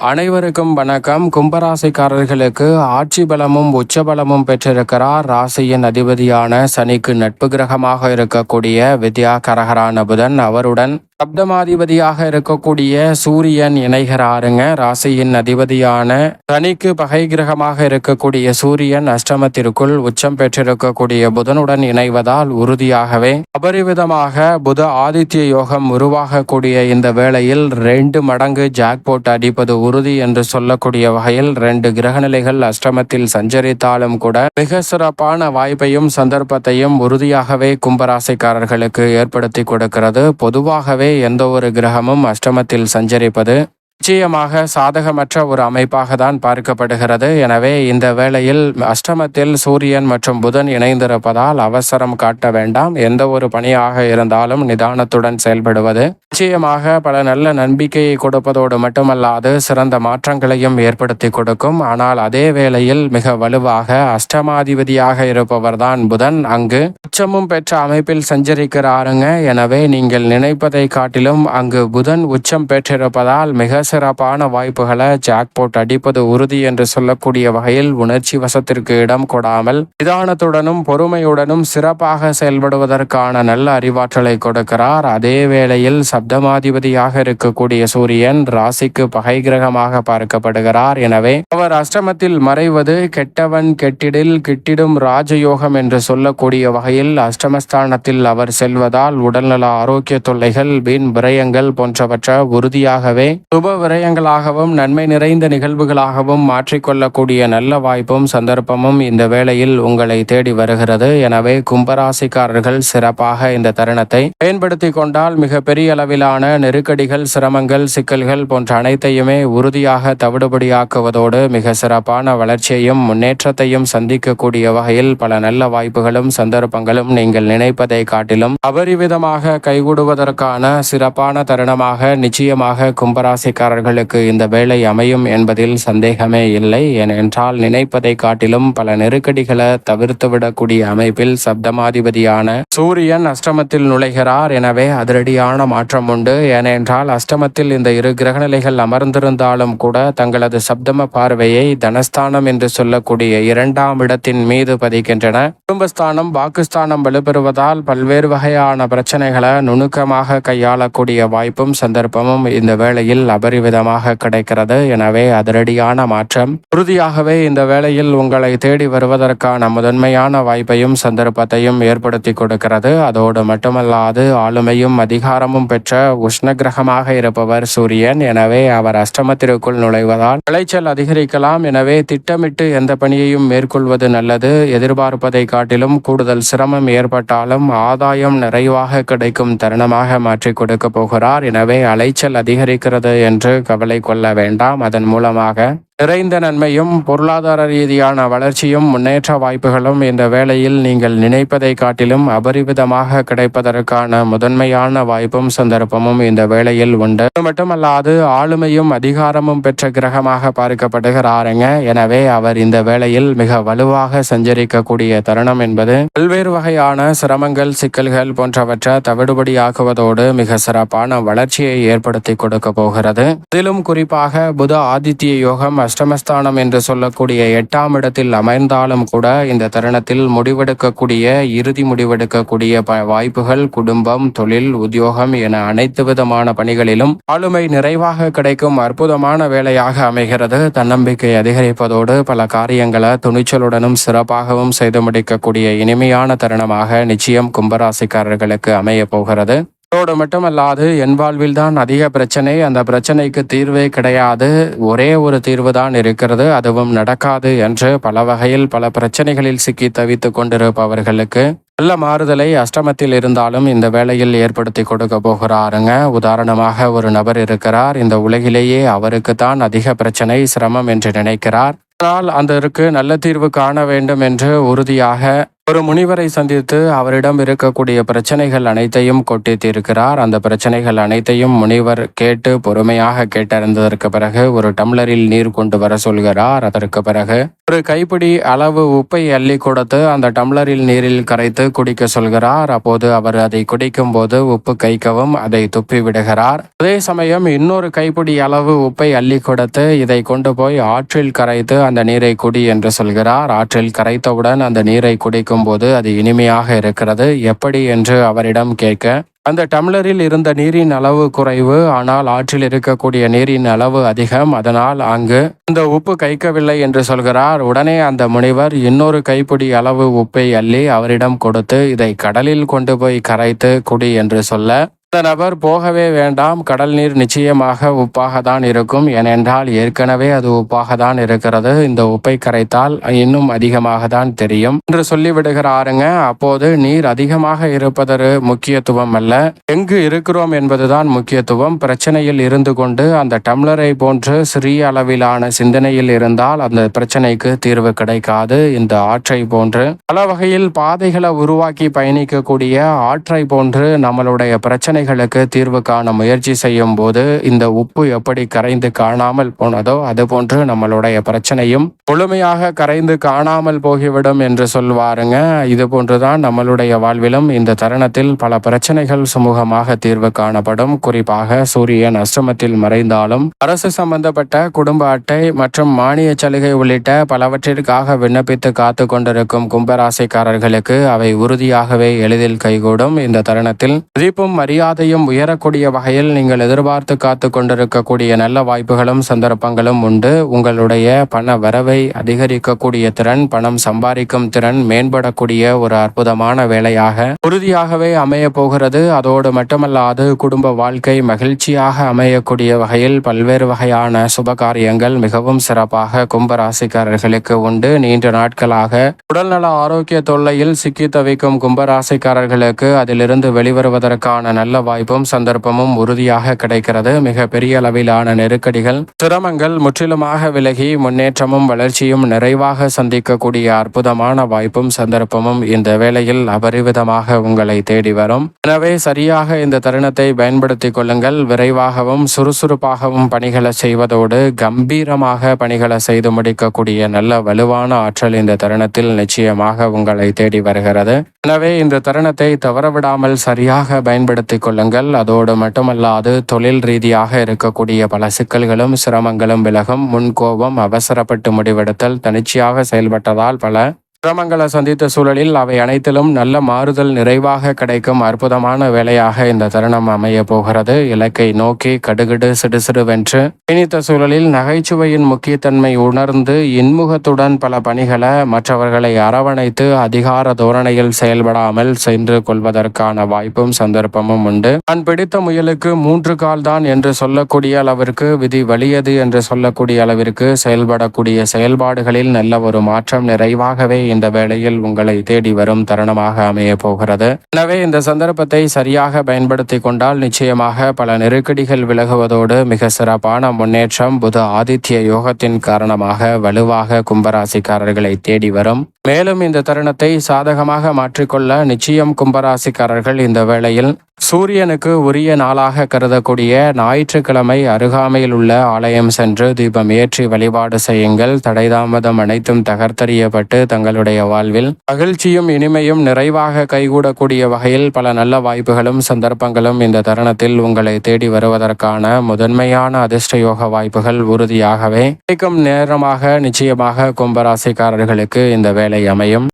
அனைவருக்கும் வணக்கம். கும்பராசிக்காரர்களுக்கு ஆட்சி பலமும் உச்ச பலமும் பெற்றிருக்கிறார். ராசியின் அதிபதியான சனிக்கு நட்பு கிரகமாக இருக்கக்கூடிய வித்யா கரகரான புதன் அவருடன் சப்தமாதிபதியாக இருக்கக்கூடிய சூரியன் இணைகிறாருங்க. ராசியின் அதிபதியான சனிக்கு பகை கிரகமாக இருக்கக்கூடிய சூரியன் அஷ்டமத்திற்குள் உச்சம் பெற்றிருக்கக்கூடிய புதனுடன் இணைவதால் உறுதியாகவே அபரிவிதமாக புத ஆதித்ய யோகம் உருவாகக்கூடிய இந்த வேளையில் ரெண்டு மடங்கு ஜாக்போட் அடிப்பது உறுதி என்று சொல்லக்கூடிய வகையில் ரெண்டு கிரகநிலைகள் அஷ்டமத்தில் சஞ்சரித்தாலும் கூட மிக சிறப்பான வாய்ப்பையும் சந்தர்ப்பத்தையும் உறுதியாகவே கும்பராசிக்காரர்களுக்கு ஏற்படுத்தி கொடுக்கிறது. பொதுவாகவே எந்த ஒரு கிரகமும் அஷ்டமத்தில் சஞ்சரிப்பது நிச்சயமாக சாதகமற்ற ஒரு அமைப்பாக தான் பார்க்கப்படுகிறது. எனவே இந்த வேளையில் அஷ்டமத்தில் சூரியன் மற்றும் புதன் இணைந்திருப்பதால் அவசரம் காட்ட வேண்டாம். எந்த ஒரு பணியாக இருந்தாலும் நிதானத்துடன் செயல்படுவது. நிச்சயமாக பல நல்ல நம்பிக்கையை கொடுப்பதோடு மட்டுமல்லாது சிறந்த மாற்றங்களையும் ஏற்படுத்தி கொடுக்கும். ஆனால் அதே வேளையில் மிக வலுவாக அஷ்டமாதிபதியாக இருப்பவர்தான் புதன். அங்கு உச்சமும் பெற்ற அமைப்பில் சஞ்சரிக்கிறாருங்க. எனவே நீங்கள் நினைப்பதை காட்டிலும் அங்கு புதன் உச்சம் பெற்றிருப்பதால் மிக சிறப்பான வாய்ப்புகளை ஜாக்போட் அடிப்பது உறுதி என்று சொல்லக்கூடிய வகையில் உணர்ச்சி வசத்திற்கு இடம் கொடாமல் நிதானத்துடனும் பொறுமையுடனும் சிறப்பாக செயல்படுவதற்கான நல்ல அறிவாற்றலை கொடுக்கிறார். அதே வேளையில் சப்தமாதிபதியாக இருக்கக்கூடிய சூரியன் ராசிக்கு பகை கிரகமாக பார்க்கப்படுகிறார். எனவே அவர் அஷ்டமத்தில் மறைவது கெட்டவன் கெட்டிடில் கிட்டிடும் ராஜயோகம் என்று சொல்லக்கூடிய வகையில் அஷ்டமஸ்தானத்தில் அவர் செல்வதால் உடல்நல ஆரோக்கிய தொல்லைகள் வீண் விரயங்கள் போன்றவற்றை உறுதியாகவே சுப விரயங்களாகவும் நன்மை நிறைந்த நிகழ்வுகளாகவும் மாற்றிக்கொள்ளக்கூடிய நல்ல வாய்ப்பும் சந்தர்ப்பமும் இந்த வேளையில் உங்களை தேடி வருகிறது. எனவே கும்பராசிக்காரர்கள் சிறப்பாக இந்த தருணத்தை பயன்படுத்தி கொண்டால் மிக பெரிய அளவிலான நெருக்கடிகள் சிரமங்கள் சிக்கல்கள் போன்ற அனைத்தையுமே உறுதியாக தவிடுபடியாக்குவதோடு மிக சிறப்பான வளர்ச்சியையும் முன்னேற்றத்தையும் சந்திக்கக்கூடிய வகையில் பல நல்ல வாய்ப்புகளும் சந்தர்ப்பங்களும் நீங்கள் நினைப்பதை காட்டிலும் அபரிவிதமாக கைகூடுவதற்கான சிறப்பான தருணமாக நிச்சயமாக கும்பராசிக்கார் கும்பராசிக்காரர்களுக்கு இந்த வேலை அமையும் என்பதில் சந்தேகமே இல்லை. ஏனென்றால் நினைப்பதை காட்டிலும் பல நெருக்கடிகளை தவிர்த்துவிடக்கூடிய அமைப்பில் சப்தமாதிபதியான சூரியன் அஷ்டமத்தில் நுழைகிறார். எனவே அதிரடியான மாற்றம் உண்டு. ஏனென்றால் அஷ்டமத்தில் இந்த இரு கிரகநிலைகள் அமர்ந்திருந்தாலும் கூட தங்களது சப்தம பார்வையை தனஸ்தானம் என்று சொல்லக்கூடிய இரண்டாம் இடத்தின் மீது பதிக்கின்றன. குடும்பஸ்தானம் பாகிஸ்தானம் வலுப்பெறுவதால் பல்வேறு வகையான பிரச்சனைகளை நுணுக்கமாக கையாளக்கூடிய வாய்ப்பும் சந்தர்ப்பமும் இந்த வேளையில் அபரிவிதமாக கிடைக்கிறது. எனவே அதிரடியான மாற்றம். உறுதியாகவே இந்த வேளையில் உங்களை தேடி வருவதற்கான முதன்மையான வாய்ப்பையும் சந்தர்ப்பத்தையும் ஏற்படுத்தி கொடுக்கிறது. அதோடு மட்டுமல்லாது ஆளுமையும் அதிகாரமும் பெற்ற உஷ்ண கிரகமாக இருப்பவர் சூரியன். எனவே அவர் அஷ்டமத்திற்குள் நுழைவதால் விளைச்சல் அதிகரிக்கலாம். எனவே திட்டமிட்டு எந்த பணியையும் மேற்கொள்வது நல்லது. எதிர்பார்ப்பதை காட்டிலும் கூடுதல் சிரமம் ஏற்பட்டாலும் ஆதாயம் நிறைவாக கிடைக்கும் தருணமாக மாற்றி கொடுக்க போகிறார். எனவே அலைச்சல் அதிகரிக்கிறது என்று கவலை கொள்ள வேண்டாம். அதன் மூலமாக நிறைந்த நன்மையும் பொருளாதார ரீதியான வளர்ச்சியும் முன்னேற்ற வாய்ப்புகளும் இந்த வேளையில் நீங்கள் நினைப்பதை காட்டிலும் அபரிவிதமாக கிடைப்பதற்கான முதன்மையான வாய்ப்பும் சந்தர்ப்பமும் இந்த வேளையில் உண்டு. மட்டுமல்லாது ஆளுமையும் அதிகாரமும் பெற்ற கிரகமாக பார்க்கப்படுகிறாருங்க. எனவே அவர் இந்த வேளையில் மிக வலுவாக சஞ்சரிக்கக்கூடிய தருணம் என்பது பல்வேறு வகையான சிரமங்கள் சிக்கல்கள் போன்றவற்றை தவிடுபடியாக்குவதோடு மிக சிறப்பான வளர்ச்சியை ஏற்படுத்தி கொடுக்க போகிறது. அதிலும் குறிப்பாக புத ஆதித்ய யோகம் அஷ்டமஸ்தானம் என்று சொல்லக்கூடிய எட்டாம் இடத்தில் அமைந்தாலும் கூட இந்த தருணத்தில் முடிவெடுக்கக்கூடிய இறுதி முடிவெடுக்கக்கூடிய ப- வாய்ப்புகள் குடும்பம் தொழில் உத்தியோகம் என அனைத்து விதமான பணிகளிலும் ஆளுமை நிறைவாக கிடைக்கும் அற்புதமான வேலையாக அமைகிறது. தன்னம்பிக்கை அதிகரிப்பதோடு பல காரியங்களை துணிச்சலுடனும் சிறப்பாகவும் செய்து முடிக்கக்கூடிய இனிமையான தருணமாக நிச்சயம் கும்பராசிக்காரர்களுக்கு அமைய போகிறது. அதோடு மட்டுமல்லாது என் வாழ்வில் தான் அதிக பிரச்சனை. அந்த பிரச்சனைக்கு தீர்வே கிடையாது. ஒரே ஒரு தீர்வு தான் இருக்கிறது. அதுவும் நடக்காது என்று பல வகையில் பல பிரச்சனைகளில் சிக்கி தவித்துக் கொண்டிருப்பவர்களுக்கு நல்ல மாறுதலை அஷ்டமத்தில் இருந்தாலும் இந்த வேளையில் ஏற்படுத்தி கொடுக்க போகிறாருங்க. உதாரணமாக ஒரு நபர் இருக்கிறார். இந்த உலகிலேயே அவருக்கு தான் அதிக பிரச்சனை சிரமம் என்று நினைக்கிறார். ஆனால் அதற்கு நல்ல தீர்வு காண வேண்டும் என்று உறுதியாக ஒரு முனிவரை சந்தித்து அவரிடம் இருக்கக்கூடிய பிரச்சனைகள் அனைத்தையும் கொட்டி தீர்க்கிறார். அந்த பிரச்சனைகள் அனைத்தையும் முனிவர் கேட்டு பொறுமையாக கேட்டறிந்ததற்கு பிறகு ஒரு டம்ளரில் நீர் கொண்டு வர சொல்கிறார். அதற்கு பிறகு ஒரு கைப்பிடி அளவு உப்பை அள்ளி கொடுத்து அந்த டம்ளரில் நீரில் கரைத்து குடிக்க சொல்கிறார். அப்போது அவர் அதை குடிக்கும் போது உப்பு கைக்கவும் அதை துப்பி விடுகிறார். அதே சமயம் இன்னொரு கைப்பிடி அளவு உப்பை அள்ளி கொடுத்து இதை கொண்டு போய் ஆற்றில் கரைத்து அந்த நீரை குடி என்று சொல்கிறார். ஆற்றில் கரைத்தவுடன் அந்த நீரை குடிக்கும் போது அது இனிமையாக இருக்கிறது. எப்படி என்று அவரிடம் கேட்க அந்த டம்ளரில் இருந்த நீரின் அளவு குறைவு ஆனால் ஆற்றில் இருக்கக்கூடிய நீரின் அளவு அதிகம். அதனால் அங்கு இந்த உப்பு கைக்கவில்லை என்று சொல்கிறார். உடனே அந்த முனிவர் இன்னொரு கைப்பிடி அளவு உப்பை அள்ளி அவரிடம் கொடுத்து இதை கடலில் கொண்டு போய் கரைத்து குடி என்று சொல்ல அந்த நபர் போகவே வேண்டாம் கடல் நீர் நிச்சயமாக உப்பாக தான் இருக்கும். ஏனென்றால் ஏற்கனவே அது உப்பாக தான் இருக்கிறது. இந்த உப்பை கரைத்தால் இன்னும் அதிகமாக தான் தெரியும். என்று சொல்லிவிடுகிறாருங்க. அப்போது நீர் அதிகமாக இருப்பதொரு முக்கியத்துவம் அல்ல. எங்கு இருக்கிறோம் என்பதுதான் முக்கியத்துவம். பிரச்சனையில் இருந்து கொண்டு அந்த டம்ளரை போன்று சிறிய அளவிலான சிந்தனையில் இருந்தால் அந்த பிரச்சனைக்கு தீர்வு கிடைக்காது. இந்த ஆற்றை போன்று பல வகையில் பாதைகளை உருவாக்கி பயணிக்கக்கூடிய ஆற்றை போன்று நம்மளுடைய பிரச்சனை பிரச்சனைகளுக்கு தீர்வு காண முயற்சி செய்யும் போது இந்த உப்பு எப்படி கரைந்து காணாமல் போனதோ அதுபோன்று நம்மளுடைய பிரச்சனையும் முழுமையாக கரைந்து காணாமல் போகிவிடும் என்று சொல்வாருங்க. இது போன்றுதான் நம்மளுடைய வாழ்விலும் இந்த தருணத்தில் பல பிரச்சனைகள் சுமூகமாக தீர்வு காணப்படும். குறிப்பாக சூரியன் அஷ்டமத்தில் மறைந்தாலும் அரசு சம்பந்தப்பட்ட குடும்ப அட்டை மற்றும் மானிய சலுகை உள்ளிட்ட பலவற்றிற்காக விண்ணப்பித்து காத்து கொண்டிருக்கும் கும்பராசிக்காரர்களுக்கு அவை உறுதியாகவே எளிதில் கைகூடும். இந்த தருணத்தில் மதிப்பும் மரியாதை மரியாதையும் உயரக்கூடிய வகையில் நீங்கள் எதிர்பார்த்து காத்து கொண்டிருக்கக்கூடிய நல்ல வாய்ப்புகளும் சந்தர்ப்பங்களும் உண்டு. உங்களுடைய பண வரவை அதிகரிக்கக்கூடிய திறன் பணம் சம்பாதிக்கும் திறன் மேம்படக்கூடிய ஒரு அற்புதமான வேலையாக உறுதியாகவே அமைய போகிறது. அதோடு மட்டுமல்லாது குடும்ப வாழ்க்கை மகிழ்ச்சியாக அமையக்கூடிய வகையில் பல்வேறு வகையான சுபகாரியங்கள் மிகவும் சிறப்பாக கும்பராசிக்காரர்களுக்கு உண்டு. நீண்ட நாட்களாக உடல்நல ஆரோக்கிய தொல்லையில் சிக்கி தவிக்கும் கும்பராசிக்காரர்களுக்கு அதிலிருந்து வெளிவருவதற்கான நல்ல வாய்ப்பும் சந்தர்ப்பமும் உறுதியாக கிடைக்கிறது. மிக பெரிய அளவிலான நெருக்கடிகள் சிரமங்கள் முற்றிலுமாக விலகி முன்னேற்றமும் வளர்ச்சியும் நிறைவாக சந்திக்கக்கூடிய அற்புதமான வாய்ப்பும் சந்தர்ப்பமும் இந்த வேளையில் அபரிவிதமாக உங்களை தேடி வரும். எனவே சரியாக இந்த தருணத்தை பயன்படுத்திக் கொள்ளுங்கள். விரைவாகவும் சுறுசுறுப்பாகவும் பணிகளை செய்வதோடு கம்பீரமாக பணிகளை செய்து முடிக்கக்கூடிய நல்ல வலுவான ஆற்றல் இந்த தருணத்தில் நிச்சயமாக உங்களை தேடி வருகிறது. எனவே இந்த தருணத்தை தவறவிடாமல் சரியாக பயன்படுத்திக் கொள்ளுங்கள். அதோடு மட்டுமல்லாது தொழில் ரீதியாக இருக்கக்கூடிய பல சிக்கல்களும் சிரமங்களும் விலகும் முன்கோபம் அவசரப்பட்டு முடிவெடுத்தல் தனிச்சையாக செயல்பட்டதால் பல சிரமங்களை சந்தித்த சூழலில் அவை அனைத்திலும் நல்ல மாறுதல் நிறைவாக கிடைக்கும் அற்புதமான வேலையாக இந்த தருணம் அமைய போகிறது. இலக்கை நோக்கி கடுகிடு சிடுசிடுவென்று பயணித்த சூழலில் நகைச்சுவையின் முக்கியத்தன்மை உணர்ந்து இன்முகத்துடன் பல பணிகளை மற்றவர்களை அரவணைத்து அதிகார தோரணையில் செயல்படாமல் சென்று கொள்வதற்கான வாய்ப்பும் சந்தர்ப்பமும் உண்டு. நான் பிடித்த முயலுக்கு மூன்று கால் தான் என்று சொல்லக்கூடிய அளவிற்கு விதி வலியது என்று சொல்லக்கூடிய அளவிற்கு செயல்படக்கூடிய செயல்பாடுகளில் நல்ல ஒரு மாற்றம் நிறைவாகவே இந்த வேளையில் உங்களை தேடி வரும் தருணமாக அமைய போகிறது. எனவே இந்த சந்தர்ப்பத்தை சரியாக பயன்படுத்தி கொண்டால் நிச்சயமாக பல நெருக்கடிகள் விலகுவதோடு மிக சிறப்பான முன்னேற்றம் புத ஆதித்ய யோகத்தின் காரணமாக வலுவாக கும்பராசிக்காரர்களை தேடி வரும். மேலும் இந்த தருணத்தை சாதகமாக மாற்றிக்கொள்ள நிச்சயம் கும்பராசிக்காரர்கள் இந்த வேளையில் சூரியனுக்கு உரிய நாளாக கருதக்கூடிய ஞாயிற்றுக்கிழமை அருகாமையில் உள்ள ஆலயம் சென்று தீபம் ஏற்றி வழிபாடு செய்யுங்கள். தடைதாமதம் அனைத்தும் தகர்த்தறியப்பட்டு தங்களுடைய வாழ்வில் மகிழ்ச்சியும் இனிமையும் நிறைவாக கைகூடக்கூடிய வகையில் பல நல்ல வாய்ப்புகளும் சந்தர்ப்பங்களும் இந்த தருணத்தில் உங்களை தேடி வருவதற்கான முதன்மையான அதிர்ஷ்டயோக வாய்ப்புகள் உறுதியாகவே கிடைக்கும் நேரமாக நிச்சயமாக கும்பராசிக்காரர்களுக்கு இந்த வேலை அமையும்